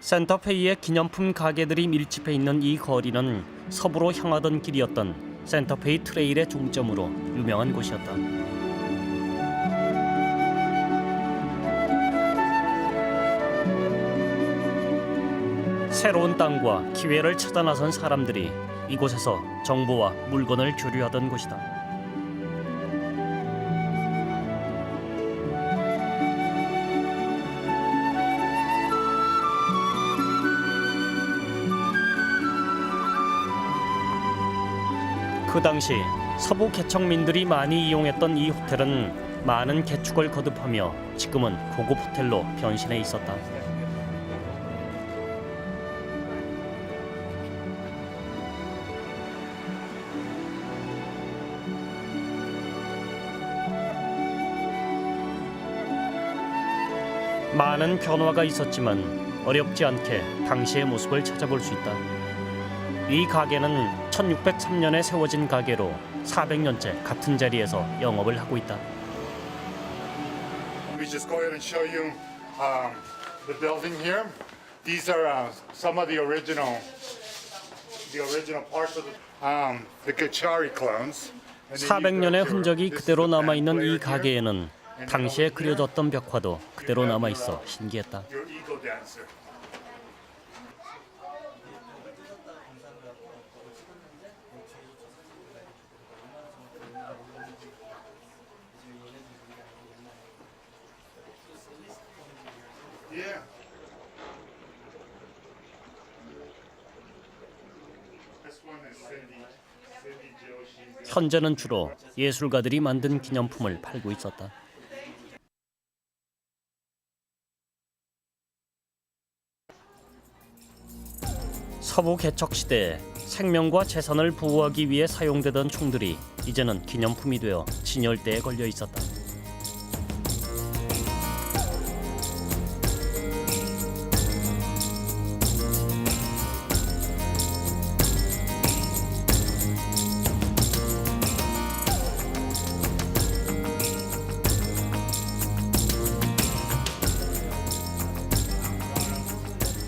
센터페이의 기념품 가게들이 밀집해 있는 이 거리는 서부로 향하던 길이었던 센터페이 트레일의 중점으로 유명한 곳이었다. 새로운 땅과 기회를 찾아 나선 사람들이 이곳에서 정보와 물건을 교류하던 곳이다. 그 당시 서부 개척민들이 많이 이용했던 이 호텔은 많은 개축을 거듭하며 지금은 고급 호텔로 변신해 있었다. 많은 변화가 있었지만 어렵지 않게 당시의 모습을 찾아볼 수 있다. 이 가게는 1603년에 세워진 가게로 400년째 같은 자리에서 영업을 하고 있다. We just go ahead and show you um, the building here. These are uh, some of the original, the original parts of the, um, the Gachari clones. And then you've got 400년의 your- 흔적이 그대로 남아 있는 이 가게에는 당시에 그려졌던 벽화도 그대로 남아 있어 신기했다. Your ego dancer. 현재는 주로 예술가들이 만든 기념품을 팔고 있었다. 서부 개척 시대에 생명과 재산을 보호하기 위해 사용되던 총들이 이제는 기념품이 되어 진열대에 걸려 있었다.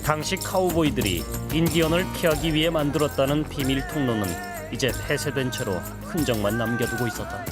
당시 카우보이들이 인디언을 피하기 위해 만들었다는 비밀 통로는 이제 폐쇄된 채로 흔적만 남겨두고 있었다.